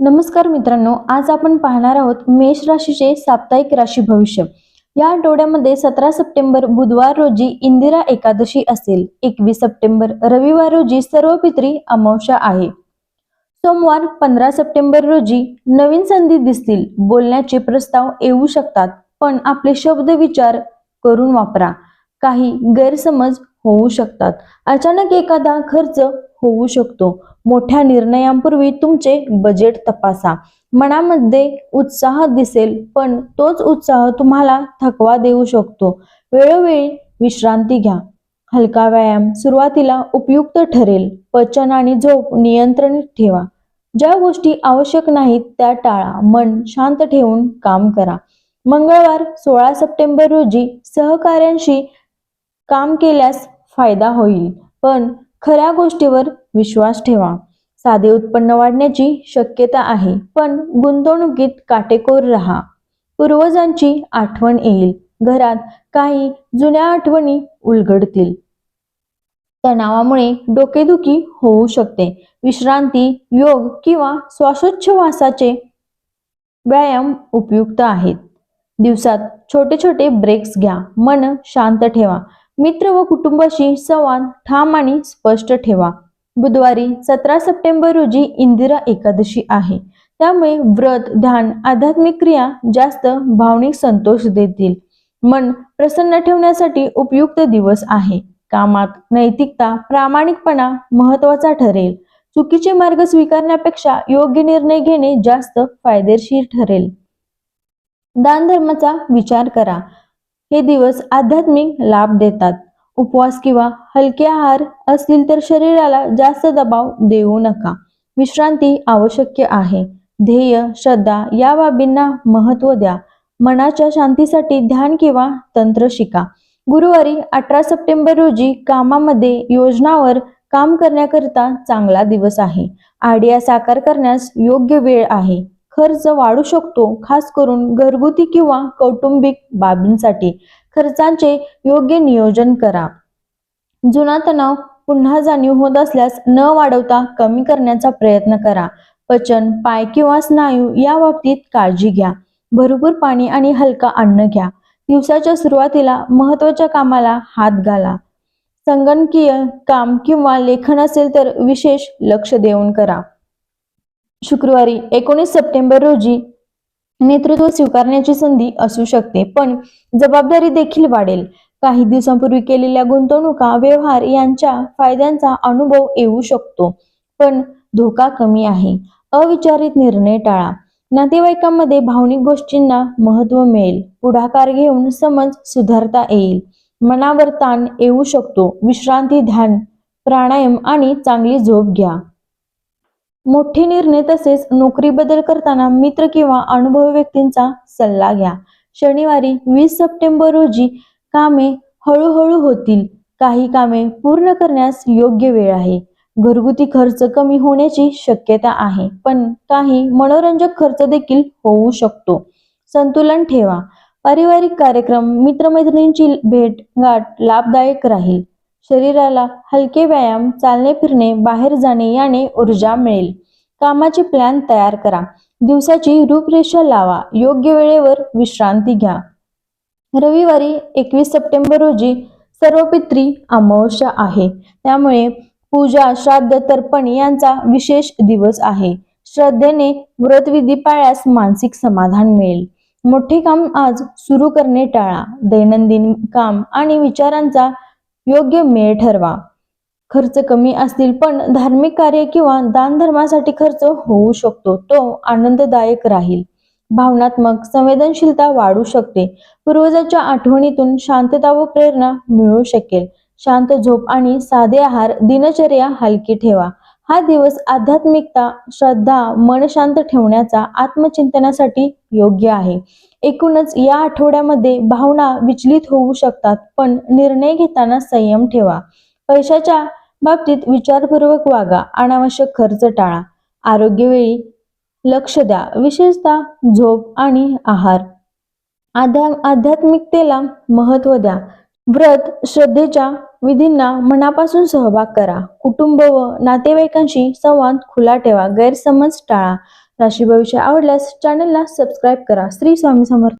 नमस्कार मित्रांनो आज आपण पाहणार आहोत मेष राशीचे साप्ताहिक राशी भविष्य. या आठवड्यामध्ये सतरा सप्टेंबर बुधवार रोजी इंदिरा एकादशी असेल. एकवीस सप्टेंबर रविवार रोजी सर्व पित्री अमावस्या आहे. सोमवार पंधरा सप्टेंबर रोजी नवीन संधी दिसतील. बोलण्याचे प्रस्ताव येऊ शकतात पण आपले शब्द विचार करून वापरा. काही गैरसमज होऊ शकतात. अचानक एखादा खर्च होऊ शकतो. मोठ्या निर्णयांपूर्वी तुमचे बजेट तपासा. मनामध्ये उत्साह दिसेल पण तोच उत्साह तुम्हाला थकवा देऊ शकतो. वेळोवेळी विश्रांती घ्या. हलका व्यायाम सुरुवातीला उपयुक्त ठरेल. पचन आणि झोप नियंत्रण ठेवा. ज्या गोष्टी आवश्यक नाहीत त्या टाळा. मन शांत ठेवून काम करा. मंगळवार सोळा सप्टेंबर रोजी सहकाऱ्यांशी काम केल्यास फायदा होईल. पण खऱ्या गोष्टीवर विश्वास ठेवा. साधे उत्पन्न वाढण्याची शक्यता आहे पण गुंतवणुकीत काटेकोर राहा. पूर्वजांची आठवण येईल. घरात काही जुन्या आठवणी उलगडतील. तणावामुळे डोकेदुखी होऊ शकते. विश्रांती योग किंवा श्वासोच्छवासाचे व्यायाम उपयुक्त आहेत. दिवसात छोटे छोटे ब्रेक्स घ्या. मन शांत ठेवा. मित्र व कुटुंबाशी संवाद ठाम आणि स्पष्ट ठेवा. बुधवारी सतरा सप्टेंबर रोजी इंदिरा एकादशी आहे. त्यामुळे व्रत ध्यान आध्यात्मिक क्रिया जास्त भावनिक संतोष देतील. मन प्रसन्न ठेवण्यासाठी उपयुक्त दिवस आहे. कामात नैतिकता प्रामाणिकपणा महत्त्वाचा ठरेल. चुकीचे मार्ग स्वीकारण्यापेक्षा योग्य निर्णय घेणे जास्त फायदेशीर ठरेल. दान धर्माचा विचार करा. हे दिवस आध्यात्मिक लाभ देतात. उपवास किंवा हलके आहार असतील तर शरीराला जास्त दबाव देऊ नका. विश्रांती आवश्यक आहे. ध्येय श्रद्धा या बाबींना महत्त्व द्या. मनाच्या शांतीसाठी ध्यान किंवा तंत्र शिका. गुरुवारी अठरा सप्टेंबर रोजी कामामध्ये योजनावर काम करण्याकरिता चांगला दिवस आहे. आयडिया साकार करण्यास योग्य वेळ आहे. खर्च वाढू शकतो खास करून घरगुती किंवा कौटुंबिक बाबींसाठी. खर्चांचे योग्य नियोजन करा. जुना तणाव पुन्हा जाणीव होत असल्यास न वाढवता कमी करण्याचा प्रयत्न करा. पचन पाय किंवा स्नायू या बाबतीत काळजी घ्या. भरपूर पाणी आणि हलका अन्न घ्या. दिवसाच्या सुरुवातीला महत्त्वाच्या कामाला हात घाला. संगणकीय काम किंवा लेखन असेल तर विशेष लक्ष देऊन करा. शुक्रवारी एकोणीस सप्टेंबर रोजी नेतृत्व स्वीकारण्याची संधी असू शकते पण जबाबदारी देखील वाढेल. काही दिवसांपूर्वी केलेल्या गुंतवणुका व्यवहार यांच्या फायद्यांचा अनुभव येऊ शकतो पण धोका कमी आहे. अविचारित निर्णय टाळा. नातेवाईकांमध्ये भावनिक गोष्टींना महत्त्व मिळेल. पुढाकार घेऊन समज सुधारता येईल. मनावर ताण येऊ शकतो. विश्रांती ध्यान प्राणायाम आणि चांगली झोप घ्या. मोठे निर्णय तसेच नोकरी बदल करताना मित्र किंवा अनुभवी व्यक्तींचा सल्ला घ्या. शनिवारी वीस सप्टेंबर रोजी कामे हळूहळू होतील. काही कामे पूर्ण करण्यास योग्य वेळ आहे. घरगुती खर्च कमी होण्याची शक्यता आहे पण काही मनोरंजक खर्च देखील होऊ शकतो. संतुलन ठेवा. पारिवारिक कार्यक्रम मित्रमैत्रिणींची भेट गाठ लाभदायक राहील. शरीराला हलके व्यायाम चालणे फिरणे बाहेर जाणे याने ऊर्जा मिळेल. कामाचे प्लॅन तयार करा. दिवसाची रूपरेषा लावा. योग्य वेळेवर विश्रांती घ्या. रविवारी एकवीस सप्टेंबर रोजी सर्व पित्री अमावस्या आहे. त्यामुळे पूजा श्राद्ध तर्पण यांचा विशेष दिवस आहे. श्रद्धेने व्रतविधी पाळल्यास मानसिक समाधान मिळेल. मोठे काम आज सुरू करणे टाळा. दैनंदिन काम आणि विचारांचा योग्य मेळ ठरवा. खर्च कमी असतील पण धार्मिक कार्य किंवा दानधर्मासाठी खर्च होऊ शकतो तो आनंददायक राहील. भावनात्मक संवेदनशीलता वाढू शकते. पूर्वजाच्या आठवणीतून शांतता व प्रेरणा मिळू शकेल. शांत झोप आणि साधे आहार दिनचर्या हलकी ठेवा. हा दिवस आध्यात्मिकता श्रद्धा मन शांत ठेवण्याचा आत्मचिंतनासाठी योग्य आहे. एकूणच या आठवड्यामध्ये भावना विचलित होऊ शकतात पण निर्णय घेताना संयम ठेवा. पैशाच्या बाबतीत विचारपूर्वक वागा अनावश्यक खर्च टाळा. आरोग्यवेळी लक्ष द्या विशेषतः झोप आणि आहार. आध्या आध्यात्मिकतेला महत्त्व द्या. व्रत श्रद्धेच्या विधींना मनापासून सहभाग करा. कुटुंब व नातेवाईकांशी संवाद खुला ठेवा गैरसमज टाळा. राशी भविष्य आवडल्यास चॅनलला सबस्क्राईब करा. श्री स्वामी समर्थ.